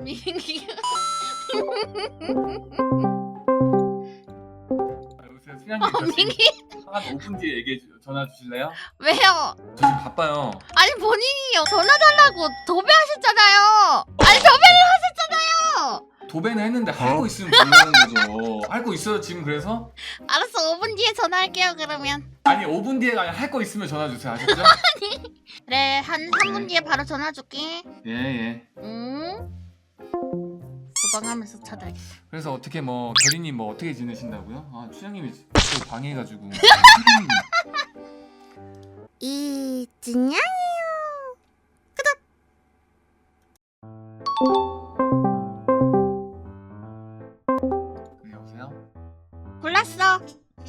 민기 아, 여보세요 수양님 어, 민기 한 5분 뒤에 얘기해 주, 전화 주실래요? 왜요? 저 지금 바빠요 아니 본인이 전화 달라고 도배하셨잖아요. 아니 도배를 하셨잖아요. 도배는 했는데 할거 있으면 전화하는 거죠 할거 있어요 지금 그래서? 알았어 5분 뒤에 전화할게요 그러면. 아니 5분 뒤에 아니 할거 있으면 전화 주세요 아셨죠? 그래 한 3분 뒤에 바로 전화 줄게. 예예 응. 도방하면서 찾아야겠다. 그래서 어떻게 뭐 결이님 뭐 어떻게 지내신다고요? 아 추장님이 또 방해해가지고 이 진양이요. 네, 여보세요? 골랐어.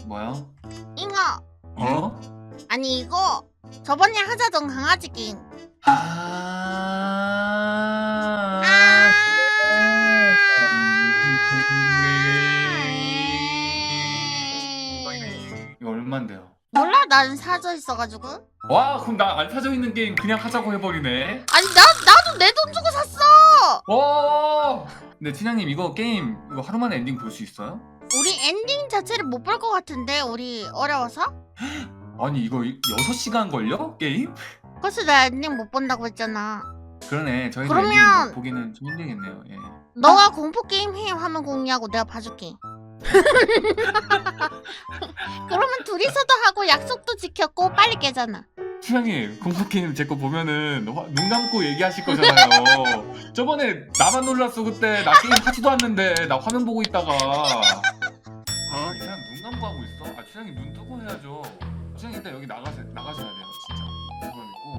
뭐요? 잉어. 어? 아니 이거 저번에 하자던 강아지 게임. 얼만데요? 몰라 난 사져 있어가지고. 와 그럼 나 안 사져 있는 게임 그냥 하자고 해버리네 아니 나 나도 내 돈 주고 샀어. 와 근데 친양님 이거 게임 이거 하루 만에 엔딩 볼 수 있어요? 우리 엔딩 자체를 못 볼 것 같은데 우리 어려워서? 아니 이거 6시간 걸려? 게임? 그래서 나 엔딩 못 본다고 했잖아. 그러네 저희는 그러면- 엔딩 보기는 좀 힘들겠네요 예. 너가 공포 게임 해 화면 공유하고 내가 봐줄게. 그러면 둘이서도 하고 약속도 지켰고 빨리 깨잖아. 친양님 공포게임 제 거 보면은 화- 눈 감고 얘기하실 거잖아요 저번에 나만 놀랐어 그때 나 게임 하지도 않는데 나 화면 보고 있다가 아, 이 사람 눈 감고 하고 있어? 아 친양님 눈 뜨고 해야죠 친양님 일단 여기 나가세, 나가셔야 돼요 진짜 사람 있고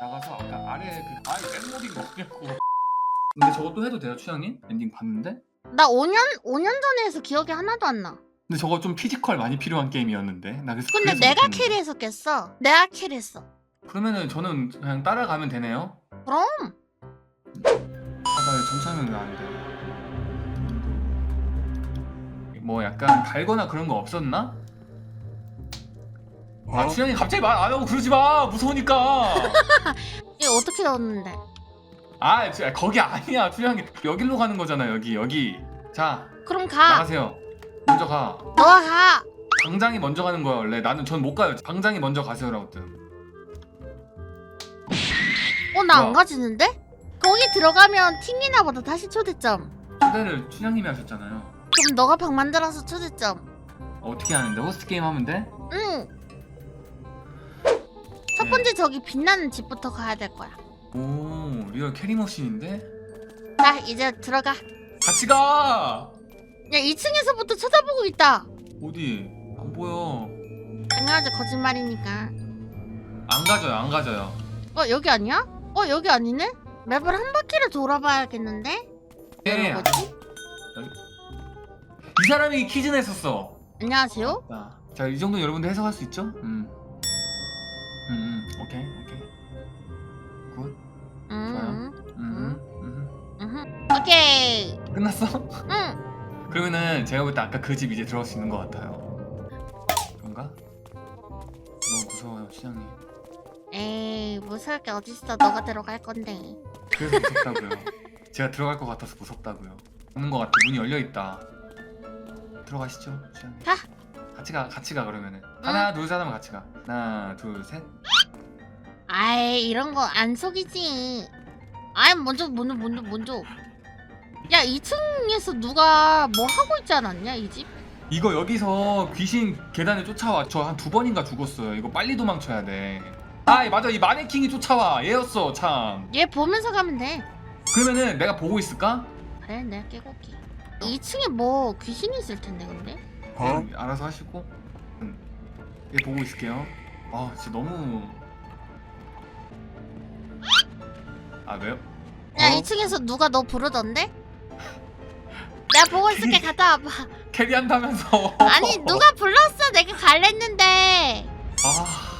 나가서 아까 아래 그 아이 랩모딩 뭐냐고 근데 저것도 해도 돼요 추장님? 엔딩 봤는데? 나 5년 5년 전에 해서 기억이 하나도 안 나. 근데 저거 좀 피지컬 많이 필요한 게임이었는데 나 그래서 근데 그래서 내가 못했는데. 깼어. 내가 캐리했어. 그러면은 저는 그냥 따라가면 되네요 그럼 아나 정차는 왜안 돼? 뭐 약간 달거나 그런 거 없었나? 아 주영이 갑자기 말 안 하고 그러지 마 무서우니까 이거 어떻게 넣었는데? 아 주- 거기 아니야 주영이 여기로 가는 거잖아 여기 여기 자 그럼 가. 나가세요 먼저 가 너가 가. 방장이 먼저 가는 거야 원래 나는 전 못 가요 방장이 먼저 가세요라고 뜸 어 나 안 뭐야? 가지는데? 거기 들어가면 튕기나 보다 다시 초대점. 초대를 춘향님이 하셨잖아요 그럼 너가 방 만들어서 초대점. 어떻게 하는데 호스트 게임 하면 돼? 응. 첫 네. 번째 저기 빛나는 집부터 가야 될 거야. 오 리얼 캐리 머신인데? 자 이제 들어가. 같이 가! 야 2층에서부터 쳐다보고 있다. 어디? 안 보여 당연하지 거짓말이니까. 안 가져요 안 가져요 어 여기 아니야? 어 여기 아니네? 맵을 한 바퀴를 돌아봐야겠는데? 예, 거지? 이 사람이 퀴즈 냈었어 안녕하세요. 자 이 정도 여러분들 해석할 수 있죠? 음. 음, 음 오케이 오케이 굿 음, 음, 음. 음. 오케이. 끝났어? 응. 그러면은 제가 볼 때 아까 그 집 이제 들어갈 수 있는 것 같아요 그런가? 너무 무서워요 시장님 에이 무서울 게 어딨어. 너가 들어갈 건데. 그래서 무섭다고요 제가 들어갈 것 같아서 무섭다고요 없는 것 같아 문이 열려 있다 들어가시죠 시장님 가. 같이 가 같이 가 그러면은 하나 둘 셋 하면 같이 가 하나 둘 셋 아이 이런 거 안 속이지. 아이 먼저 먼저 먼저 먼저. 야 2층에서 누가 뭐 하고 있지 않았냐 이 집? 이거 여기서 귀신 계단에 쫓아와 저 한 두 번인가 죽었어요 이거 빨리 도망쳐야 돼아 맞아 이 마네킹이 쫓아와 얘였어 참 얘 보면서 가면 돼. 그러면은 내가 보고 있을까? 그래 내가 깨고 올게. 2층에 뭐 귀신이 있을 텐데 근데? 음, 알아서 하시고 음. 얘 보고 있을게요 아 진짜 너무 아 왜요? 야 어? 2층에서 누가 너 부르던데? 내가 보고 있을게 갔다 와봐. 캐리한다면서 아니 누가 불렀어? 내가 갈랬는데. 아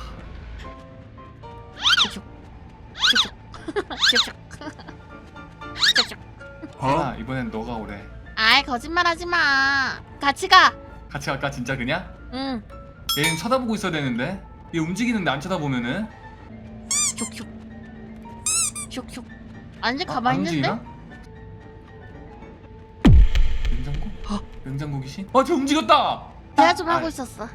아, 이번엔 너가 오래 아이 거짓말하지 마. 같이 가. 같이 갈까 진짜 그냥? 응. 얘는 쳐다보고 있어야 되는데 얘 움직이는데 안 쳐다보면은 슉슉 슉슉. 완전 어, 가만히 안 있는데? 움직이나? 냉장고 귀신? 어, 저 움직였다. 대화 좀 아, 하고 있었어.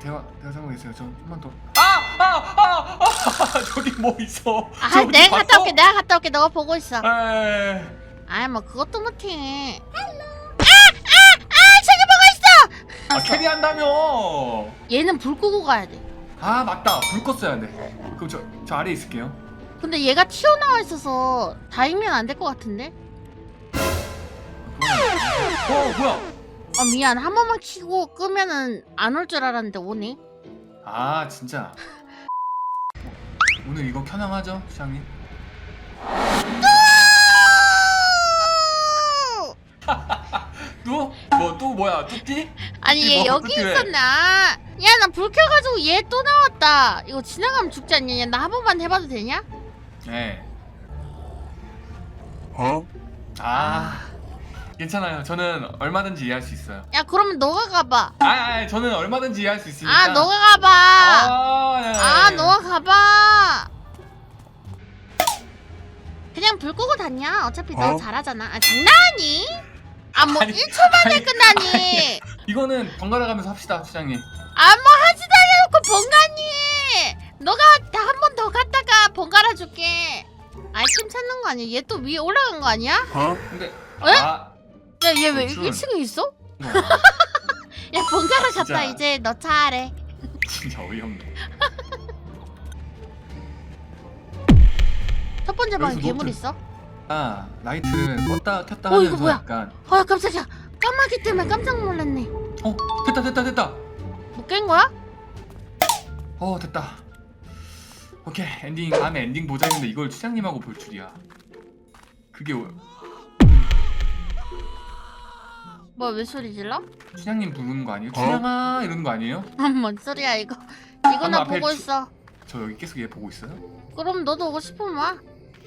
대화 대화 상황있어요. 저 좀만 더. 아, 아, 아, 아, 저기 뭐 있어? 아, 저기 내가 갔다 봤어? 올게. 내가 갔다 올게. 너가 보고 있어. 에. 아이 뭐 그것도 못해. 아! 아! 아! 저기 보고 있어. 아, 캐리 한다며. 얘는 불 끄고 가야 돼. 아, 맞다. 불 껐어야 돼. 그럼 저, 저 아래 있을게요. 근데 얘가 튀어나와 있어서 다이면 안 될 것 같은데? 어, 뭐야? 아 미안 한 번만 키고 끄면은 안 올 줄 알았는데 오네. 아, 진짜. 오늘 이거 켜낭하죠, 시장님? 또? 뭐 또 뭐야? 뚜띠? 아니 얘 뭐, 여기 어떡해. 있었나? 야 나 불 켜가지고 얘 또 나왔다. 이거 지나가면 죽지 않냐? 나 한 번만 해봐도 되냐? 네. 어? 아, 괜찮아요. 저는 얼마든지 이해할 수 있어요. 야 그러면 너가 가봐. 아, 아 저는 얼마든지 이해할 수 있으니까. 아 너가 가봐. 아, 네, 네, 아 네. 너가 가봐. 그냥 불 끄고 다녀. 어차피 너 어? 잘하잖아. 아 장난하니? 아 뭐 아니, 1초 만에 아니. 끝나니? 이거는 번갈아 가면서 합시다, 시장님. 아 뭐 하지도 않아놓고 번가니? 너가 한번 더 갔다가 번갈아 줄게. 아이템 찾는 거 아니야? 얘 또 위에 올라간 거 아니야? 근데 에? 아, 야 얘 왜 줄. 1층에 있어? 뭐, 야 번갈아 진짜. 갔다 이제 너 차례. 진짜 어이없네. 첫 번째 방에 여기서 괴물 노트. 있어? 아, 라이트 껐다 켰다 어, 이거 하면서 뭐야? 약간 아 깜짝이야. 까마귀 때문에 깜짝 놀랐네. 어, 됐다 됐다 됐다. 못 깬 거야? 어, 됐다. 오케이, 엔딩 다음에 엔딩 보자 했는데 이걸 시장님하고 볼 줄이야. 그게 오- 뭐왜 소리 질러? 춘향님 부르는 거 아니에요? 춘향아 이러는 거 아니에요? 뭔 소리야 이거? 이거 나 방금 앞에 보고 주- 있어. 저 여기 계속 얘 보고 있어요? 그럼 너도 오고 싶으면 와.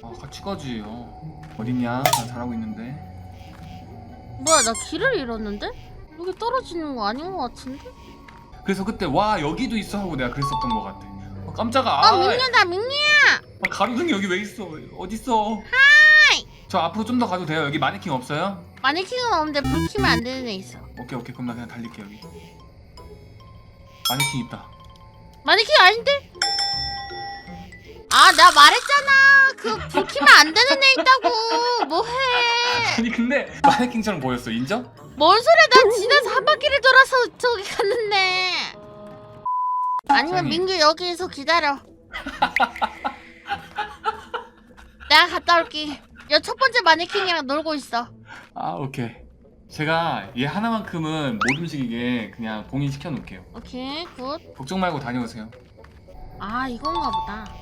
아 같이 가지 어. 어딨냐? 나 잘하고 있는데 뭐야 나 길을 잃었는데? 여기 떨어지는 거 아닌 것 같은데? 그래서 그때 와 여기도 있어 하고 내가 그랬었던 것 같아 어, 깜짝아 아 민규다 민규야. 아, 가로등이 여기 왜 있어 어딨어 저 앞으로 좀 더 가도 돼요 여기 마네킹 없어요? 마네킹은 없는데 불 켜면 안 되는 애 있어. 오케이 오케이 그럼 나 그냥 달릴게 여기 마네킹 있다 마네킹 아닌데? 아 나 말했잖아. 그불 켜면 안 되는 애 있다고. 뭐해? 아니 근데 마네킹처럼 보였어 인정? 뭔 소리야? 난 지나서 한 바퀴를 돌아서 저기 갔는데. 아니면. 민규 여기서 기다려. 내가 갔다 올게. 야첫 번째 마네킹이랑 놀고 있어. 아 오케이 제가 얘 하나만큼은 못 움직이게 그냥 봉인시켜 놓을게요 오케이 굿. 걱정 말고 다녀오세요 아 이건가 보다.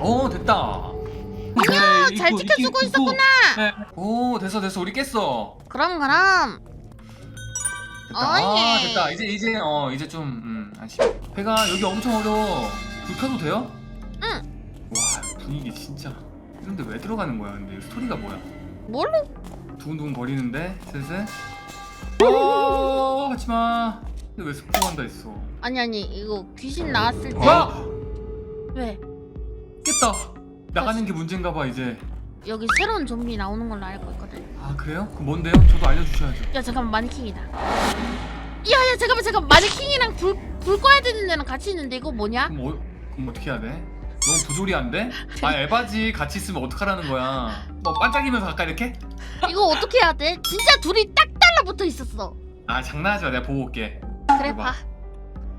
오 됐다 아니야, 네, 잘 지켜주고 있었구나. 네. 오 됐어 됐어 우리 깼어 그럼 그럼. 됐다 아 어예. 됐다 이제 이제 어 이제 좀 음, 안심 배가 여기 엄청 어려워 불 켜도 돼요? 응. 와 분위기 진짜 이런데 왜 들어가는 거야 근데 스토리가 뭐야 뭘로? 두근두근 거리는데 슬슬 어 하지마 근데 왜 스포한다 했어 아니 아니 이거 귀신 나왔을 때 와 왜? 깼다 나가는 게 문제인가 봐 이제 여기 새로운 좀비 나오는 걸로 알고 있거든. 아 그래요? 그럼 뭔데요? 저도 알려주셔야죠 야 잠깐만 마네킹이다. 야야 잠깐만 잠깐만 마네킹이랑 불, 불 꺼야 되는 데랑 같이 있는데 이거 뭐냐? 그럼, 어, 그럼 어떻게 해야 돼? 너무 부조리한데? 아 에바지 같이 있으면 어떡하라는 거야 뭐 반짝이면서 가까이 이렇게? 이거 어떻게 해야 돼? 진짜 둘이 딱 달라붙어 있었어. 아 장난하지 마 내가 보고 올게 그래. 봐.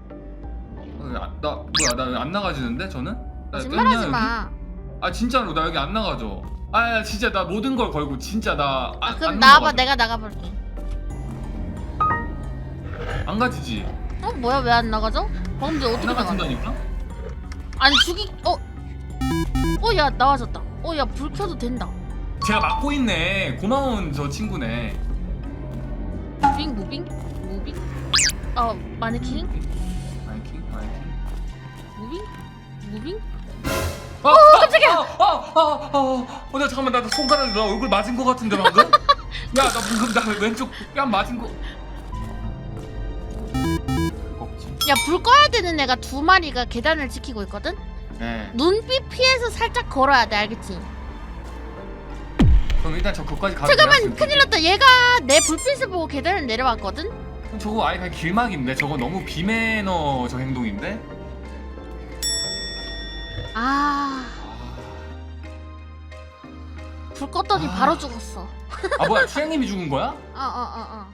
어, 나, 나 뭐야 나왜안 나가지는데 저는? 나 거짓말하지 떴냐, 마. 여기? 아 진짜로 나 여기 안 나가죠 아 야, 진짜 나 모든 걸 걸고 진짜 나 아, 아, 그럼 안 나와봐. 내가 나가볼게. 안 가지지 어 뭐야 왜 안 나가죠? 전에 안 어떻게 나가? 나가진다니까? 아니 죽이 어? 어야 나와졌다. 어야 불 켜도 된다. 제가 막고 있네 고마운 저 친구네 무빙 무빙 무빙. 어 마네킹 마이킹 마이킹 무빙 무빙. 어, 깜짝이야! 아, 아, 아, 아, 어, 나 잠깐만, 나 손가락에 나 얼굴 맞은 거 같은데 방금? 야, 나 방금 나 왼쪽 뺨 맞은 거. 야 불 꺼야 되는 애가 두 마리가 계단을 지키고 있거든. 네. 눈빛 피해서 살짝 걸어야 돼 알겠지? 그럼 일단 저 거기까지 가도 잠깐만? 큰일 났다 얘가 내 불빛을 보고 계단을 내려왔거든 그럼 저거 아예 그냥 길막인데 저거 너무 비매너 저 행동인데? 아... 불 껐더니 아. 바로 죽었어 아 뭐야 추행님이 죽은 거야? 어어어어